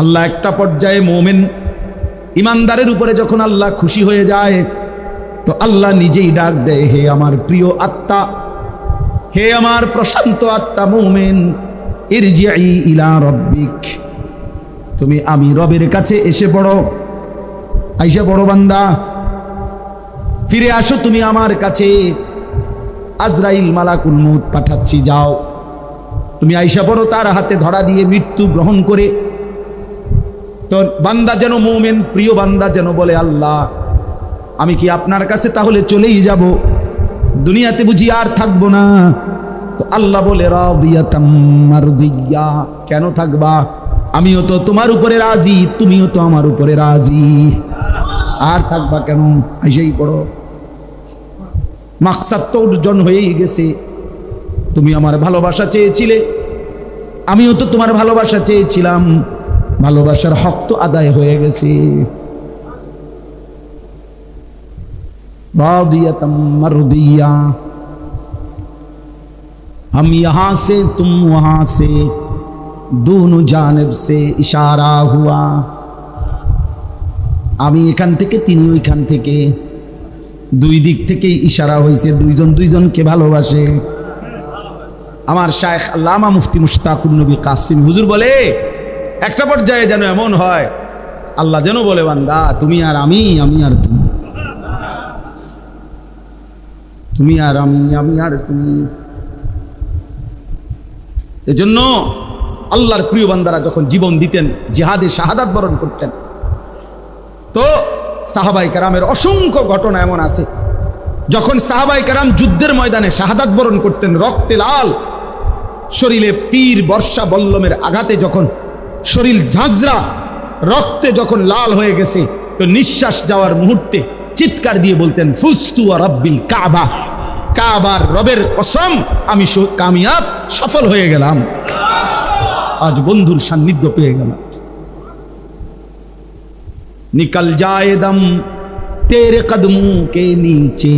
আল্লাহ একটা পর্যায়ে মোমেন ইমানদারের উপরে যখন আল্লাহ খুশি হয়ে যায়, তো আল্লাহ নিজেই ডাক দেয়, হে আমার প্রিয় আত্মা, হে আমার প্রশান্ত আত্মা মোমেন ইলা রব্বিক। তুমি আমি রবের কাছে এসে পড়ো। আইসা বড় বান্দা, ফিরে আসো তুমি আমার কাছে। আজরাইল মালাকুল মৌত পাঠাচ্ছি, যাও। তুমি আইসা পড়ো তার হাতে ধরা দিয়ে মৃত্যু গ্রহণ করে। তো বান্দা যেন মৌমেন, প্রিয় বান্দা যেন বলে আল্লাহ, আমি কি আপনার কাছে তাহলে চলেই যাব? দুনিয়াতে বুঝি আর থাকব না। তো আল্লাহ বলে মারদিয়া। কেন থাকবা? আমিও তো তোমার উপরে রাজি, তুমিও তো আমার উপরে রাজি। আর থাকবা কেন? আইসেই পড়ো। মাকসাদ তো অর্জন হয়েই গেছে। তুমি আমার ভালোবাসা চেয়েছিলে, আমিও তো তোমার ভালোবাসা চেয়েছিলাম। ভালোবাসার হক তো আদায় হয়ে গেছে रादियतम मर्दिया हम यहाँ से तुम वहाँ से दोनों जानब से इशारा हुआ আমি এখান থেকে তিনি ওইখান থেকে দুই দিক থেকেই ইশারা হয়েছে দুইজন দুইজনকে ভালোবাসে আমার শায়েখ আল্লামা মুফতি মুশতাকুর নবী কাসিম হুজুর বলে একটা পর্যায়ে যেন এমন হয়, আল্লাহ যেন বলে, বান্দা, তুমি আর আমি আমি আর তুমি। তুমি আর আমি আমি আর তুমি। এজন্য আল্লাহর প্রিয় বান্দারা যখন জীবন দিতেন, জিহাদে শাহাদাত বরণ করতেন, তো সাহাবাই কারামের অসংখ্য ঘটনা এমন আছে। যখন সাহাবাই কারাম যুদ্ধের ময়দানে শাহাদাত বরণ করতেন, রক্তে লাল, শরীরে তীর, বর্ষা, বল্লমের আঘাতে যখন শরীর ঝাঁঝরা রক্তে যখন লাল হয়ে গেছে তো নিঃশ্বাস যাওয়ার মুহূর্তে চিৎকার দিয়ে বলতেন ফুস্তু আর রব্বিল কাবা কাবার রবের কসম আমি স- কামিয়াব সফল হয়ে গেলাম আজ বন্ধুর সান্নিধ্য পেয়ে গেলাম निकल जाए दम तेरे कदमों के नीचे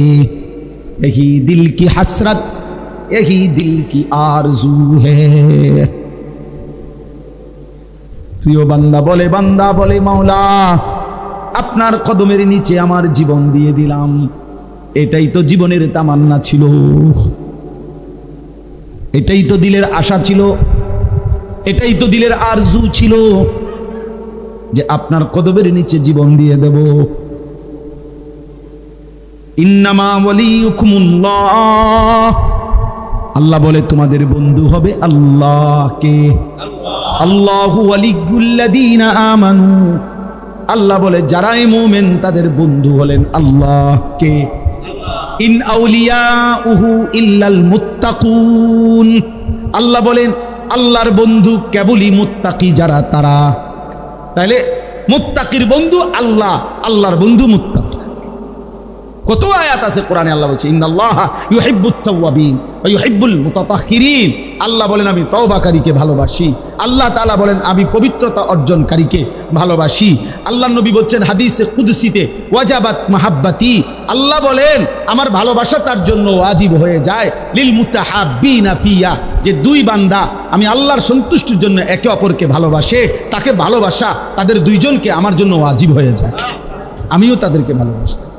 यही दिल की हसरत यही दिल की आरजू है প্রিয় বান্দা, বলে বান্দা, বলে, মাওলা, আপনার কদমের নিচে আমার জীবন দিয়ে দিলাম। এটাই তো জীবনের তামান্না ছিল। এটাই তো দিলের আশা ছিল। এটাই তো দিলের আরজু ছিল যে আপনার কদবের নিচে জীবন দিয়ে দেব। ইন্নামা আল্লাহ বলে, তোমাদের বন্ধু হবে আল্লাহকে। আল্লাহু আল্লাহ বলে, যারাই মুমিন, তাদের বন্ধু হলেন আল্লাহকে ইন ইল্লাল মুত্তাকুন। আল্লাহ বলেন, আল্লাহর বন্ধু কেবলই মুত্তাকি যারা তারা। তাহলে মুত্তাকির বন্ধু আল্লাহ, আল্লাহর বন্ধু মুত্তাকি। কত আয়াত আছে কোরআনে আল্লাহ বলছে, ইন্নাল্লাহ ইউহিব্বুত তাওয়াবিন ওয়া ইউহিব্বুল মুতাতাহহিরিন আল্লাহ বলেন, আমি তওবাকারীকে ভালোবাসি। আল্লাহ তাআলা বলেন, আমি পবিত্রতা অর্জনকারীকে ভালোবাসি। আল্লাহ নবী বলছেন, হাদিসে কুদসিতে, ওয়াজাবাত মাহাব্বাতি। আল্লাহ বলেন, আমার ভালোবাসা তার জন্য ওয়াজিব হয়ে যায়। লিল মুতাহাব্বিনা ফিয়া। যে দুই বান্দা, আমি আল্লাহর সন্তুষ্টির জন্য একে অপরকে ভালোবাসে, তাকে ভালোবাসা তাদের দুইজনকে আমার জন্য ওয়াজিব হয়ে যায়। আমিও তাদেরকে ভালোবাসি।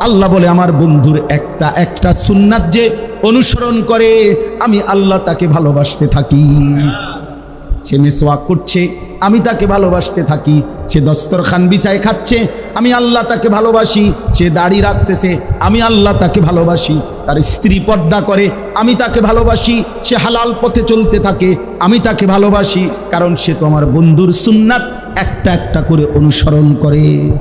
আল্লাহ বলে, আমার বন্ধুর একটা একটা সুন্নাত যে অনুসরণ করে, আমি আল্লাহ তাকে ভালোবাসতে থাকি। সে মেসওয়াক করছে, আমি তাকে ভালোবাসতে থাকি। সে দস্তরখান বিছায় খাচ্ছে, আমি আল্লাহ তাকে ভালোবাসি। সে দাড়ি রাখতেছে, আমি আল্লাহ তাকে ভালোবাসি। তার স্ত্রী পর্দা করে, আমি তাকে ভালোবাসি। সে হালাল পথে চলতে থাকে, আমি তাকে ভালোবাসি। কারণ সে তো আমার বন্ধুর সুন্নাত। একটা একটা করে অনুসরণ করে।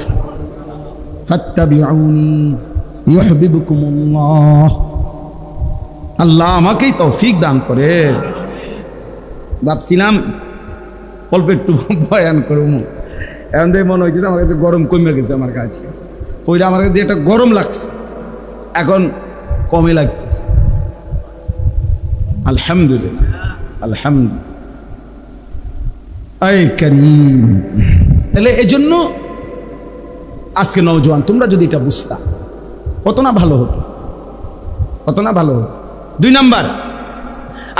আল্লাহ আমাকেই তৌফিক দান করে। ভাবছিলাম অল্প একটু বয়ান করব এখন দেখে মনে হইতেছে আমার কাছে গরম কমে গেছে আমার কাছে। ওইটা আমার কাছে একটা গরম লাগছে। এখন কমে লাগতেছে। আলহামদুলিল্লাহ আলহামদুলিল্লাহ। তাহলে এই জন্য আজকে নওজোয়ান, তোমরা যদি এটা বুঝতা, কত না ভালো হতো? কত না ভালো হতো? দুই নাম্বার,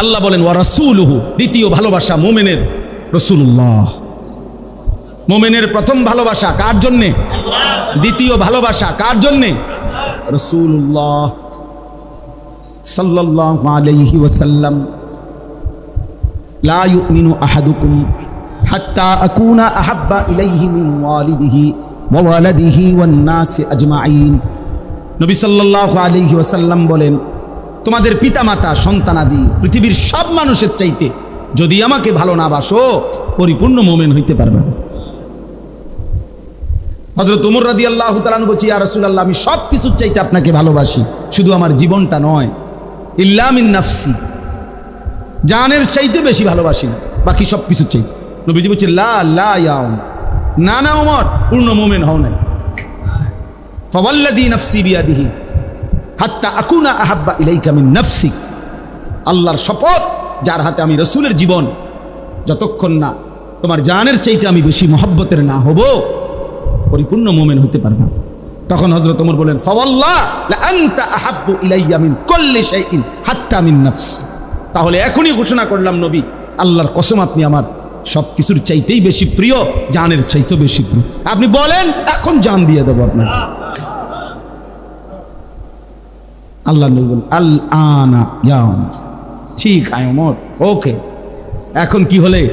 আল্লাহ বলেন, ওয়া রাসূলুহু দ্বিতীয় ভালোবাসা মোমেনের রসুল্লাহ মোমেনের প্রথম ভালোবাসা কার জন্যে? দ্বিতীয় ভালোবাসা কার জন্যে? রসুল্লাহ সাল্লাল্লাহু আলাইহি ওয়াসাল্লাম। লা ইউমিনু আহাদুকুম হাত্তা আকুনা আহাব্বা ইলাইহি মিন ওয়াসাল্লাম বলেন, তোমাদের পিতামাতা, সন্তানাদি, পৃথিবীর সব মানুষের চাইতে যদি আমাকে ভালো না বাসো, পরিপূর্ণ মোমেন হইতে পারবে না। হজরত উমর রাদি আল্লাহ তালান বলছি, ইয়া রাসূলুল্লাহ, আমি সব কিছুর চাইতে আপনাকে ভালোবাসি, শুধু আমার জীবনটা নয় ইল্লামিন নাফসি। জানের চাইতে বেশি ভালোবাসি না, বাকি সব কিছুর চাইতে। নবীজি বলছে, লা লা না না পূর্ণ মোমেন হও আকুনা আহাব্বা আল্লাহর শপথ, যার হাতে আমি রসুলের জীবন, যতক্ষণ না তোমার জানের চাইতে আমি বেশি মহব্বতের না হব, পরিপূর্ণ মোমেন হইতে পারব না। তখন হজরত ওমর বলেন তাহলে এখনই ঘোষণা করলাম নবী, আল্লাহর কসম আপনি আমার সব কিছুর চাইতেই বেশি প্রিয়, জানের চাইতেও বেশি প্রিয়। আপনি বলেন, এখন জান দিয়ে দেবো আপনার আল্লাহ নবী আল আনা ইয়াম ঠিক, আয় ওমর। ওকে। এখন কি হলে?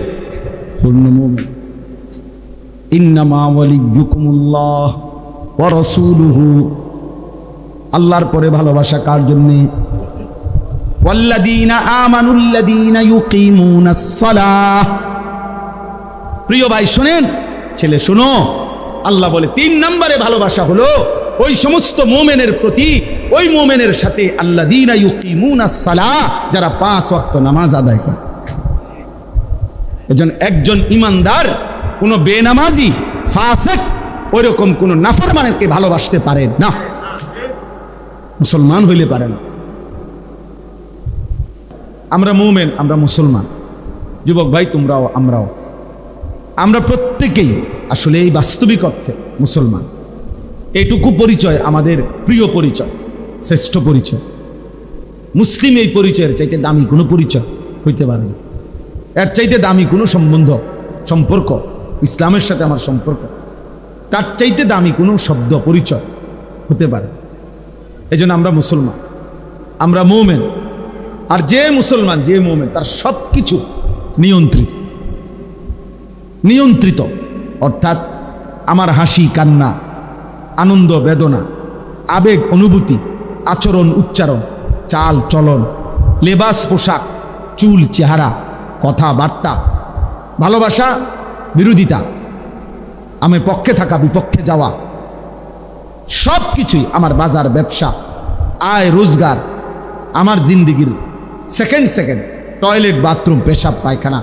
আল্লাহর পরে ভালোবাসা কার জন্য? আমানুল্লাযীনা ইউকিমুনাস সালাহ। প্রিয় ভাই, শোনেন? ছেলে, শোনো। আল্লাহ বলে, তিন নম্বরে ভালোবাসা হলো ওই সমস্ত মোমেনের প্রতি, ওই মোমেনের সাথে আল্লাহ দিন যারা পাঁচ ওয়াক্ত নামাজ আদায় করে। এজন একজন ইমানদার, কোনো বেনামাজি, ফাসেক, ওইরকম কোনো নাফরমানকে ভালোবাসতে পারে না। মুসলমান হইলে পারে না। আমরা মোমেন, আমরা মুসলমান। যুবক ভাই, তোমরাও, আমরাও। আমরা প্রত্যেকেই আসলে এই বাস্তবিক অর্থে মুসলমান। এটুকু পরিচয় আমাদের প্রিয় পরিচয়, শ্রেষ্ঠ পরিচয়। মুসলিম এই পরিচয়ের চাইতে দামি কোনো পরিচয় হইতে পারে না। এর চাইতে দামি কোনো সম্বন্ধ, সম্পর্ক, ইসলামের সাথে আমার সম্পর্ক, তার চাইতে দামি কোনো শব্দ, পরিচয় হতে পারে। এই জন্য আমরা মুসলমান, আমরা মৌমেন। আর যে মুসলমান, যে মৌমেন, তার সব কিছু নিয়ন্ত্রিত। নিয়ন্ত্রিত। অর্থাৎ আমার হাসি, কান্না, আনন্দ, বেদনা, আবেগ, অনুভূতি, আচরণ, উচ্চারণ, চাল, চলন, লেবাস, পোশাক, চুল, চেহারা, কথাবার্তা, ভালোবাসা, বিরোধিতা, আমি পক্ষে থাকা, বিপক্ষে যাওয়া সব কিছুই আমার বাজার, ব্যবসা, আয়, রোজগার, আমার জিন্দিগির সেকেন্ড সেকেন্ড টয়লেট বাথরুম পেশাব, পায়খানা,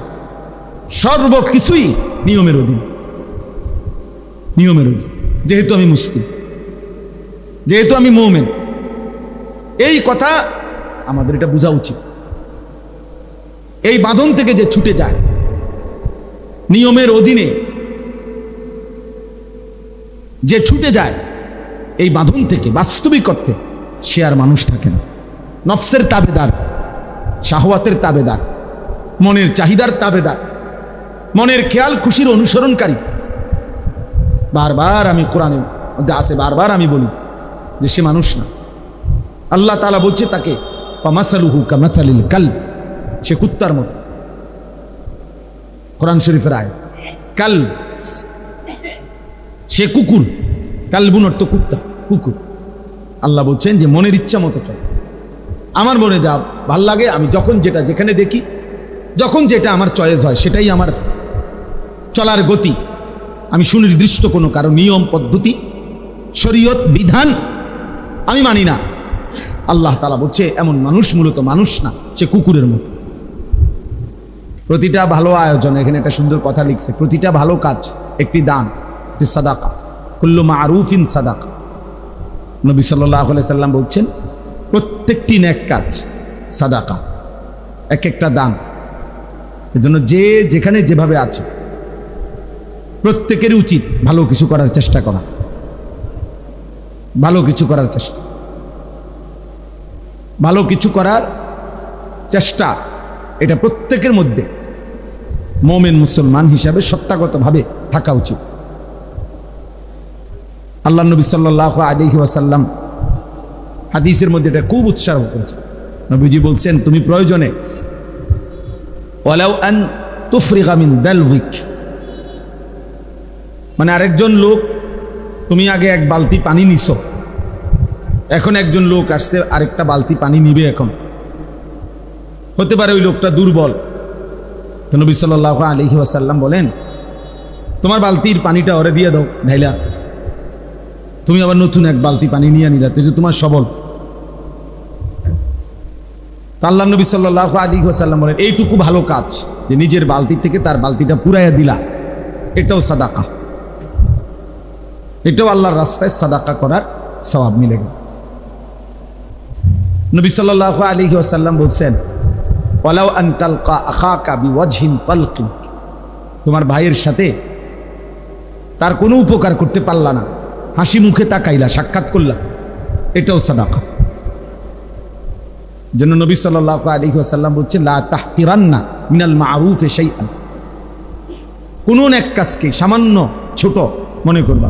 সর্বকিছুই নিয়মের অধীন। নিয়মের অধীন। যেহেতু আমি মুসলিম, যেহেতু আমি মৌমেন, এই কথা আমাদের এটা বোঝা উচিত। এই বাঁধন থেকে যে ছুটে যায়, নিয়মের অধীনে যে ছুটে যায়, এই বাঁধন থেকে বাস্তবিক অর্থে সে আর মানুষ থাকে না। নফসের তাবেদার, শাহওয়াতের তাবেদার, মনের চাহিদার তাবেদার মনের খেয়াল, খুশির অনুসরণকারী। বারবার আমি কোরআনে মধ্যে আসে বারবার আমি বলি যে সে মানুষ না। আল্লাহ তালা বলছে তাকে পামাসালুহু কামাসালিল কাল সে কুত্তার মতো। কোরআন শরীফের আয় কাল সে কুকুর। কালবুন অর্থ কুত্তা, কুকুর। আল্লাহ বলছেন যে মনের ইচ্ছা মতো চল। আমার মনে যা ভালো লাগে, আমি যখন যেটা যেখানে দেখি, যখন যেটা আমার চয়েস হয়, সেটাই আমার চলার গতি। আমি সুনির্দিষ্ট কোনো কারও নিয়ম, পদ্ধতি, শরীয়ত, বিধান আমি মানি না। আল্লাহ তালা বলছে, এমন মানুষ মূলত মানুষ না, সে কুকুরের মতো। প্রতিটা ভালো আয়োজন, এখানে একটা সুন্দর কথা লিখছে, প্রতিটা ভালো কাজ একটি দান, একটি সাদাকা। কুল্লু মারুফিন সাদাকা। নবী সাল্লাহ সাল্লাম বলছেন, প্রত্যেকটি ন্যাক কাজ সাদাকা, এক একটা দান। এজন্য যে যেখানে যেভাবে আছে প্রত্যেকেরই উচিত ভালো কিছু করার চেষ্টা করা। ভালো কিছু করার চেষ্টা। ভালো কিছু করার চেষ্টা, এটা প্রত্যেকের মধ্যে। মোমেন মুসলমান হিসাবে সত্তাগতভাবে থাকা উচিত। আল্লাহ নবী সাল্লাহ আলিহি ওয়াসাল্লাম হাদিসের মধ্যে এটা খুব উৎসাহ করেছে নবীজি বলছেন, তুমি প্রয়োজনে, ওয়ালাউ আন তুফরিগা মিন দালউইক মানে আরেকজন লোক, তুমি আগে এক বালতি পানি নিছো। এখন একজন লোক আসছে, আরেকটা বালতি পানি নিবে এখন। হতে পারে ওই লোকটা দুর্বল। নবী সাল্লাহ আলহি ওয়াসাল্লাম বলেন, তোমার বালতির পানিটা ওরে দিয়ে দাও ঢাইলা তুমি আবার নতুন এক বালতি পানি নিয়ে নিলা যে তোমার সবল। আল্লাহ নবী সাল্লাহ আলী ওয়াসাল্লাম বলেন, এইটুকু ভালো কাজ, যে নিজের বালতি থেকে তার বালতিটা পুরাইয়া দিলা। এটাও সাদাকা। এটাও আল্লাহর রাস্তায় সাদাকা করার স্বভাব মিলে গেল নবী সাল্লাহ আলী ওয়াসাল্লাম বলছেন, ওয়ালাউ আন তালকা আখাকা বিওয়াজহিন তালকিন। তোমার ভাইয়ের সাথে তার কোনো উপকার করতে পারলা না। হাসি মুখে তাকাইলা, সাক্ষাৎ করলা। এটাও সাদাকা। জন্য নবী সাল্লাহ আলী আসাল্লাম বলছে লা তাহকিরান্না মিনাল মারুফ এসাই কোন এক কাজকে সামান্য ছোট মনে করবা।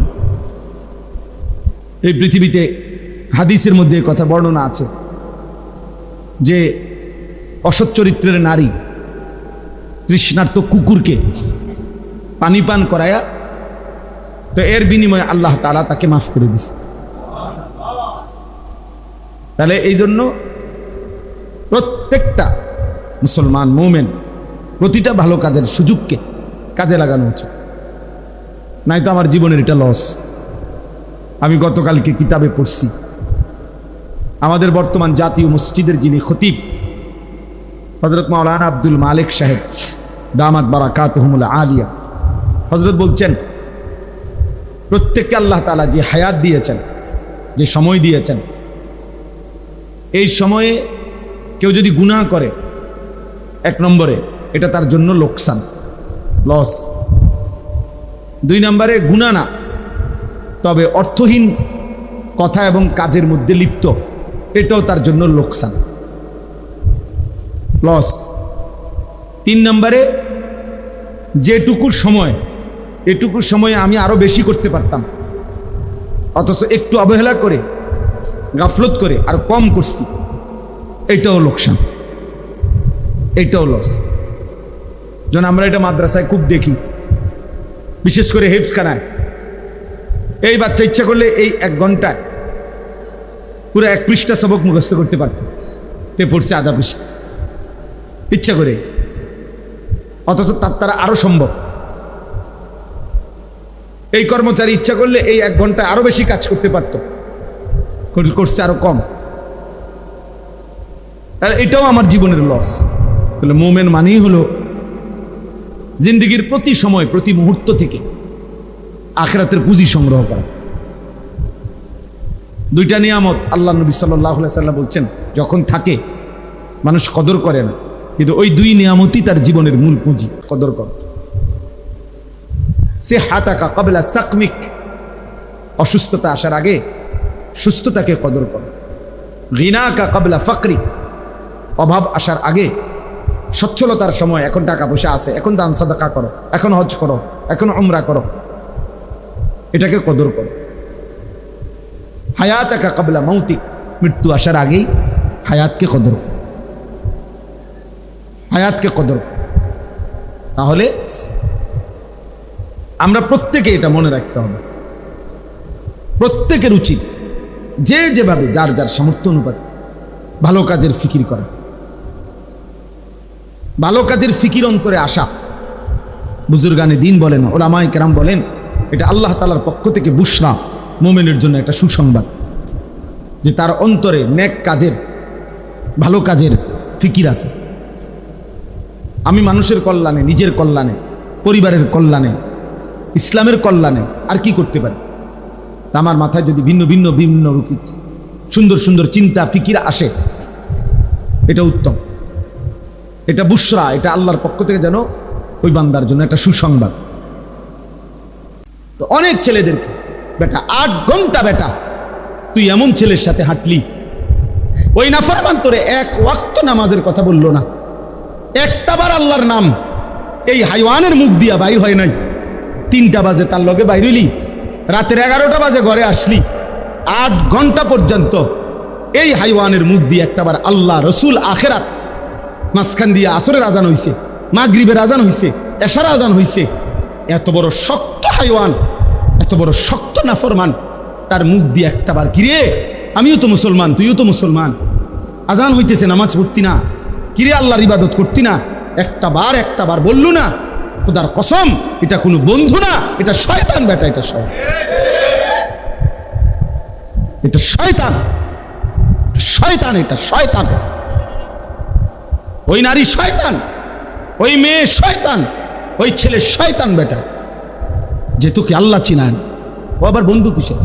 এই পৃথিবীতে হাদিসের মধ্যে কথা বর্ণনা আছে যে অসৎ চরিত্রের নারী তৃষ্ণার্ত কুকুরকে পানি পান করায়া তো এর বিনিময়ে আল্লাহ তালা তাকে মাফ করে দিছে। তাহলে এই জন্য প্রত্যেকটা মুসলমান মোমেন প্রতিটা ভালো কাজের সুযোগকে কাজে লাগানো উচিত। নাই তো আমার জীবনের এটা লস আমি গতকালকে কিতাবে পড়ছি। আমাদের বর্তমান জাতীয় মসজিদের যিনি খতিব হজরত মাওলানা আব্দুল মালিক সাহেব, দামাত বারাকাত আলিয়া হজরত বলছেন, প্রত্যেককে আল্লাহ তালা যে হায়াত দিয়েছেন, যে সময় দিয়েছেন, এই সময়ে কেউ যদি গুনাহ করে, এক নম্বরে এটা তার জন্য লোকসান, লস। দুই নম্বরে গুণা না তবে অর্থহীন কথা এবং কাজের মধ্যে লিপ্ত। এটাও তার জন্য লোকসান। লস তিন নম্বরে, যেটুকু সময়, এটুকু সময়ে আমি আরও বেশি করতে পারতাম। অথচ একটু অবহেলা করে, গাফলত করে আর কম করছি। এটাও লোকসান। এটাও লস যেন আমরা এটা মাদ্রাসায় খুব দেখি, বিশেষ করে হেফসখানায় এই বাচ্চা ইচ্ছা করলে এই এক ঘন্টায় পুরো এক পৃষ্ঠা সবক মুখস্থ করতে পারত। তে পড়ছে আধা পৃষ্ঠা। ইচ্ছা করে। অথচ তার তারা আরও সম্ভব। এই কর্মচারী ইচ্ছা করলে এই এক ঘন্টায় আরও বেশি কাজ করতে পারত। করছে আরও কম। এটাও আমার জীবনের লস তাহলে মোমেন মানেই হলো জিন্দগির প্রতি সময়, প্রতি মুহূর্ত থেকে আখরাতের পুঁজি সংগ্রহ করা। দুইটা নিয়ামত আল্লাহ নবী সাল্লাহ সাল্লাম বলছেন, যখন থাকে, মানুষ কদর করে না। কিন্তু ওই দুই নিয়ামতই তার জীবনের মূল পুঁজি, কদর কর। সে হাতাকা কবলা সাকমিক, অসুস্থতা আসার আগে সুস্থতাকে কদর কর। কা কবলা ফকরি, অভাব আসার আগে সচ্ছলতার সময় এখন টাকা পয়সা আছে, এখন দান সাদাকা করো, এখন হজ করো, এখন উমরা করো। এটাকে কদর করো। হায়াত একা কাবলা মৌতিক মৃত্যু আসার আগেই হায়াতকে কদর করো। হায়াতকে কদর করো। তাহলে আমরা প্রত্যেকে এটা মনে রাখতে হবে। প্রত্যেকের উচিত যে যেভাবে যার যার সামর্থ্য অনুপাতে ভালো কাজের ফিকির করা। ভালো কাজের ফিকির অন্তরে আসা। বুজুর্গানে দিন বলেন ওলামাই কেরাম বলেন এটা আল্লাহ তালার পক্ষ থেকে বুসরা মোমেনের জন্য একটা সুসংবাদ যে তার অন্তরে নেক কাজের, ভালো কাজের ফিকির আছে। আমি মানুষের কল্যাণে, নিজের কল্যাণে, পরিবারের কল্যাণে, ইসলামের কল্যাণে আর কি করতে পারি? আমার মাথায় যদি ভিন্ন ভিন্ন ভিন্ন সুন্দর সুন্দর চিন্তা, ফিকির আসে, এটা উত্তম। এটা বুসরা, এটা আল্লাহর পক্ষ থেকে যেন ওই বান্দার জন্য একটা সুসংবাদ। তো অনেক ছেলেদেরকে। বেটা, আট ঘণ্টা বেটা, তুই এমন ছেলের সাথে হাঁটলি। ওই নাফারমান তোরে এক ওয়াক্ত নামাজের কথা বলল না। একটাবার আল্লাহর নাম, এই হাইওয়ানের মুখ দিয়া বাইর হয় নাই। তিনটা বাজে তার লগে বাইরিলি রাতের এগারোটা বাজে ঘরে আসলি। আট ঘণ্টা পর্যন্ত এই হাইওয়ানের মুখ দিয়ে একটাবার আল্লাহ রসুল আখেরাত মাঝখান দিয়ে আসরের আজান হইছে, মাগরিবের আজান হইছে, এশার আজান হইছে। এত বড় শক্ত হাইওয়ান। এত বড় শক্ত নাফরমান তার মুখ দিয়ে একটাবার কিরে আমিও তো মুসলমান, তুইও তো মুসলমান। আজান হইতেছে, নামাজ পড়তি না কিরে আল্লাহর ইবাদত করতি না, একটা বার একটা বার বললু না, খোদার কসম, এটা কোনো বন্ধু না, এটা শয়তান বেটা, এটা শয়তান। এটা শয়তান শয়তান, এটা শয়তান। ওই নারী শয়তান, ওই মেয়ে শয়তান, ওই ছেলে শয়তান বেটা। যে তোকে আল্লাহ চিনান। ও আবার বন্ধু কিসের?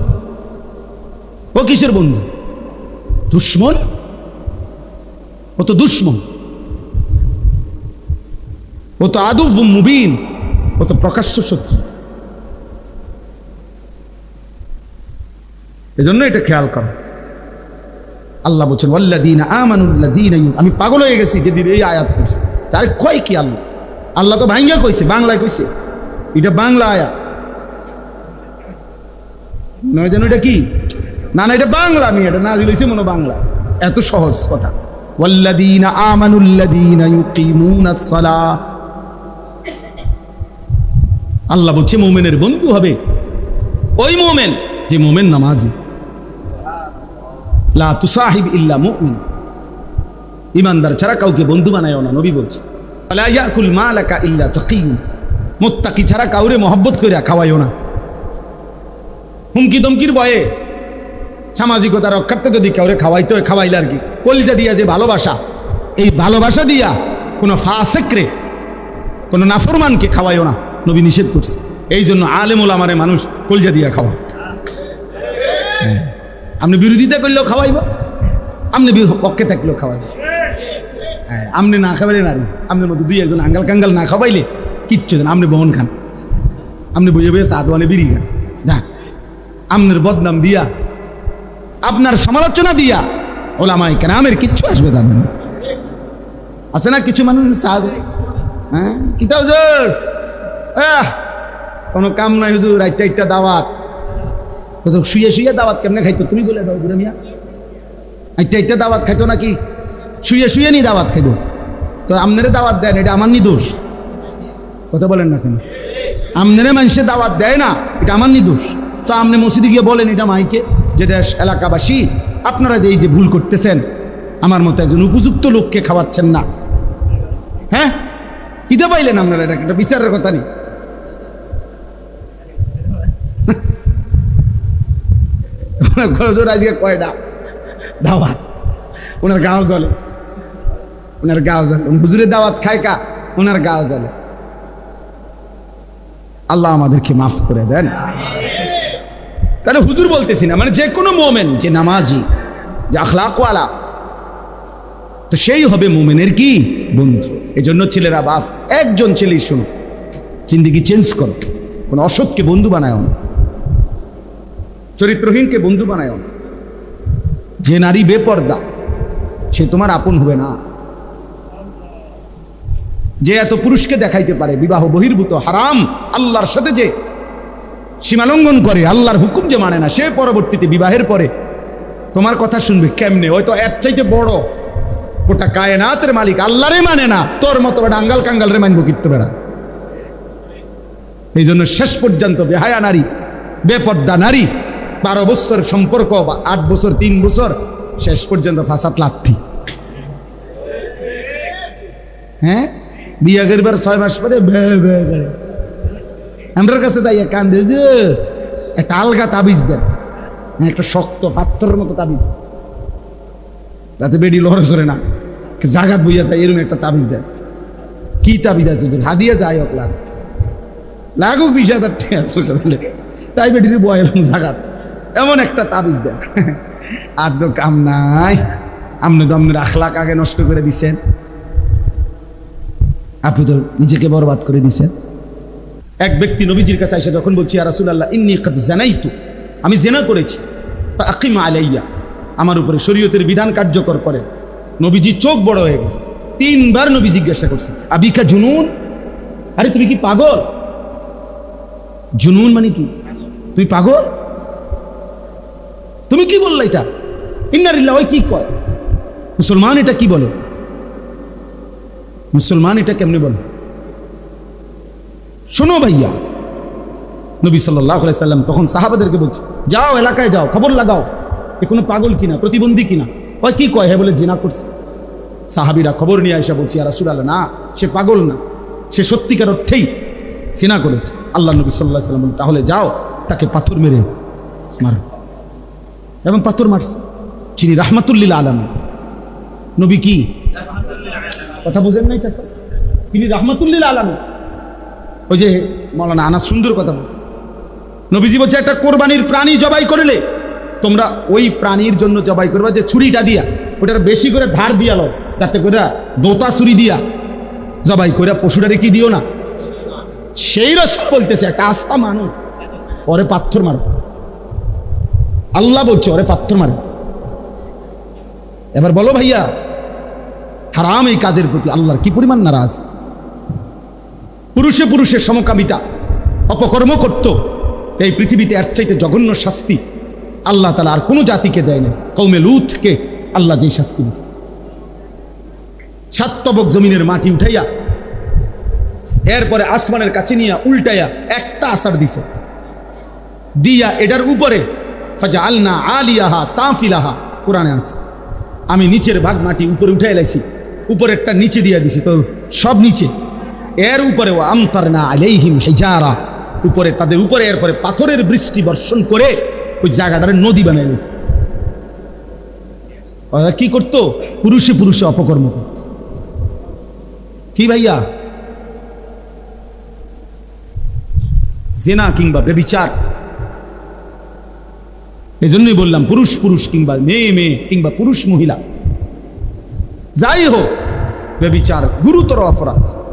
ও কিসের বন্ধু? দুশ্মন? ও তো দুশ্মন। ও তো আদু মুবিন। ও তো প্রকাশ্য শত্রু। এজন্য এটা খেয়াল করো। আল্লাহ বলছেন ওয়াল্লাদিন আমানুল্লাদিন আমি পাগল হয়ে গেছি যেদিন এই আয়াত করছি তার কয় কি আল্লাহ? আল্লাহ তো ভাঙ্গা কইছে, বাংলায় কইছে। এটা বাংলা আয়াত। নয় যেন এটা কি? না না, এটা বাংলা আমি এটা না দিলেছি মনে বাংলা। এত সহজ কথা। ওয়াল্লাদিন আমানুল্লাদিন ইউকিমুনাস সালাহ। আল্লাহ বলছে, মোমেনের বন্ধু হবে। ওই মোমেন, যে মোমেন নামাজি। লা তুসাহিব ইল্লা মুমিন। ইমানদার ছাড়া কাউকে বন্ধু বানায় না, নবী বলছে। লা ইয়াকুল মালাকা ইল্লা তাকিয়ুন। মুত্তাকি ছাড়া কাউরে মহব্বত কইরা খাওয়াইও না। হুমকি দমকির ভয়ে সামাজিকতা রক্ষার্থে যদি কাউরে খাওয়াইতে হয়, খাওয়াইলে আর কি। কলিজা দিয়া যে ভালোবাসা, এই ভালোবাসা দিয়া কোনো ফাসেকরে কোনো নাফরমানকে খাওয়াইও না, নবী নিষেধ করছে। এই জন্য আলেমুল আমারে মানুষ কলজা দিয়া খাওয়া। হ্যাঁ। আপনি বিরোধিতা করলেও খাওয়াইব আপনি পক্ষে থাকলেও খাওয়াইব। হ্যাঁ আপনি না খাবাইলে নারী আপনার মতো দুই একজন আঙ্গাল কাঙ্গাল না খাওয়াইলে কিচ্ছু দেন আপনি বহন খান। আপনি বইয়ে বইয়ে মানে বিড়ি খান। যান আপনার বদনাম দিয়া, আপনার সমালোচনা দিয়া ওলামাই কেন আমের কিচ্ছু আসবে যাবে না আছে না কিছু মানুষ সাহায্য হ্যাঁ? কিতা হুজুর? কোনো কাম নাই হুজুর একটা একটা দাওয়াত। শুয়ে শুয়ে দাওয়াত কেমনে খাইতো? তুমি বলে দাও বুড়া মিয়া। একটা একটা দাওয়াত খাইতো নাকি? শুয়ে শুয়ে নি দাওয়াত খাইব। তো আমনেরে দাওয়াত দেন এটা আমার নি দোষ। কথা বলেন না কেন? আমনেরে মানুষে দাওয়াত দেয় না, এটা আমার নি দোষ। তো আপনি মসজিদে গিয়ে বলেন, এটা মাইকে, যে দেশ, এলাকাবাসী, আপনারা যে এই যে ভুল করতেছেন, আমার মতো একজন উপযুক্ত লোককে খাওয়াচ্ছেন না। হ্যাঁ? কিতে পাইলেন আপনারা? এটা একটা বিচারের কথা নেই হুজুর কয়টা? দাওয়াত। ওনার গাও জ্বলে। ওনার গাও জ্বলে। উনি হুজুরের দাওয়াত খায় কা? ওনার গাও জ্বলে। আল্লাহ আমাদেরকে মাফ করে দেন। তাহলে হুজুর বলতেছি না মানে যে কোনো মোমেন, যে নামাজি, যে আখলাকওয়ালা, তো সেই হবে মোমেনের কি? বন্ধু। এই জন্য ছেলেরা বাপ, একজন ছেলেই শোনো, জিন্দিগি চেঞ্জ করো, কোনো অসৎকে বন্ধু বানায় না, চরিত্রহীনকে বন্ধু বানায় না। যে নারী বেপর্দা, সে তোমার আপন হবে না। যে এত পুরুষকে দেখাইতে পারে, বিবাহ বহির্ভূত, হারাম, আল্লাহর সাথে যে সীমালঙ্ঘন করে, আল্লাহর হুকুম যে মানে না, সে পরবর্তীতে বিবাহের পরে। তোমার কথা শুনবে কেমনে? হয়তো এর চাইতে বড়। গোটা কায়নাতের মালিক আল্লাহরে মানে না, তোর মতো বেটা আঙ্গাল কাঙ্গাল রে মানবো কিত্ত বেড়া। এই জন্য শেষ পর্যন্ত বেহায়া নারী, বেপর্দা নারী, বারো বছর সম্পর্ক বা আট বছর তিন বছর শেষ পর্যন্ত ফাঁসাত লাথি হ্যাঁ? বিয়া করিবার ছয় মাস পরে বে বে। করে আমার কাছে তাই কান্দে যে একটা আলগা তাবিজ দেন। হ্যাঁ, একটা শক্ত পাথরের মতো তাবিজ। যাতে বেডি লড়ে সরে না জাগাত বইয়া তাই এরকম একটা তাবিজ দেন। কি তাবিজ আছে তোর? হাদিয়া যাই হোক লাগ। লাগুক বিশ হাজার টাকা তাই বেডির বয় এরকম জাগাত। এমন একটা তাবিজ দেন। আর তো কাম নাই। আপনি তো আপনার আখলাক আগে নষ্ট করে দিছেন। আপনি তো নিজেকে বরবাদ করে দিছেন। এক ব্যক্তি নবীজির কাছে এসে যখন বলছি আর রাসূলুল্লাহ, ইন্নি কাদ জানাইতু। আমি জেনা করেছি। তা আকিম আলাইয়া। আমার উপরে শরীয়তের বিধান কার্যকর করে। নবীজি চোখ বড় হয়ে গেছে। তিনবার নবী জিজ্ঞাসা করছে, আবিকা জুনুন? আরে, তুমি কি পাগল? জুনুন মানে কি? তুমি পাগল? তুমি কি বললে এটা? ইন্নারিল্লাহ ওই কি কয়? মুসলমান এটা কি বলে? মুসলমান এটা কেমনে বলে? শোনো ভাইয়া। নবী সাল্লাহ সাল্লাম তখন সাহাবাদেরকে বলছে, যাও এলাকায় যাও, খবর লাগাও। এ কোনো পাগল কিনা, প্রতিবন্ধী কিনা? ওই কি কয়? হ্যাঁ বলে জেনা করছে। সাহাবিরা খবর নিয়ে আসা বলছি আর রাসুল না, সে পাগল না, সে সত্যিকার অর্থেই সেনা করেছে। আল্লাহ নবী সাল্লাহ সাল্লাম তাহলে যাও, তাকে পাথর মেরে মারো। এবং পাথর মারছে চিনি রাহমাতুল্লিল আলম নবী কি? কথা বুঝেন নাই চাষা তিনি রাহমাতুল্লিল আলম ওই যে মৌলানা আনাস সুন্দর কথা বল। নবীজি বলছে, একটা কোরবানির প্রাণী জবাই করলে তোমরা ওই প্রাণীর জন্য জবাই করবা যে ছুরিটা দিয়া, ওটার বেশি করে ধার দিয়া লো যাতে করে দোতা ছুরি দিয়া জবাই করে পশুটারে কি দিও না? সেই রস বলতেছে, একটা আস্থা মানুষ ওরে পাথর মারো। আল্লাহ বলছে, ওরে পাথর মারো। এবার বলো ভাইয়া, হারাম এই কাজের প্রতি আল্লাহর কি পরিমাণ নারাজ? পুরুষে পুরুষের সমকামিতা। অপকর্ম করত। এই পৃথিবীতে এর চাইতে জঘন্য শাস্তি আল্লাহ তালা আর কোনো জাতিকে দেয় না কৌমে লুথকে আল্লাহ যেই শাস্তি সাতবক জমিনের মাটি উঠাইয়া, এরপরে আসমানের কাছে নিয়ে উল্টাইয়া একটা আসার দিছে। দিয়া এটার উপরে ফাজা আলনা আলিয়াহা সাফিলাহা, কোরআনে আছে। আমি নিচের ভাগ মাটি উপরে উঠে উপরেরটা নিচে দিয়া দিছি। তো সব নিচে। এর উপরে ও আমতার না আলাইহিম হেজারা। উপরে তাদের উপরে, এরপরে পাথরের বৃষ্টি বর্ষণ করে ওই জায়গাটারে নদী বানিয়ে দিয়েছে ওরা কি করতো? পুরুষে পুরুষে অপকর্ম করত। কি ভাইয়া? জেনা কিংবা বেবিচার এই জন্যই বললাম পুরুষ পুরুষ কিংবা মেয়ে মেয়ে কিংবা পুরুষ মহিলা। যাই হোক বেবিচার গুরুতর অপরাধ।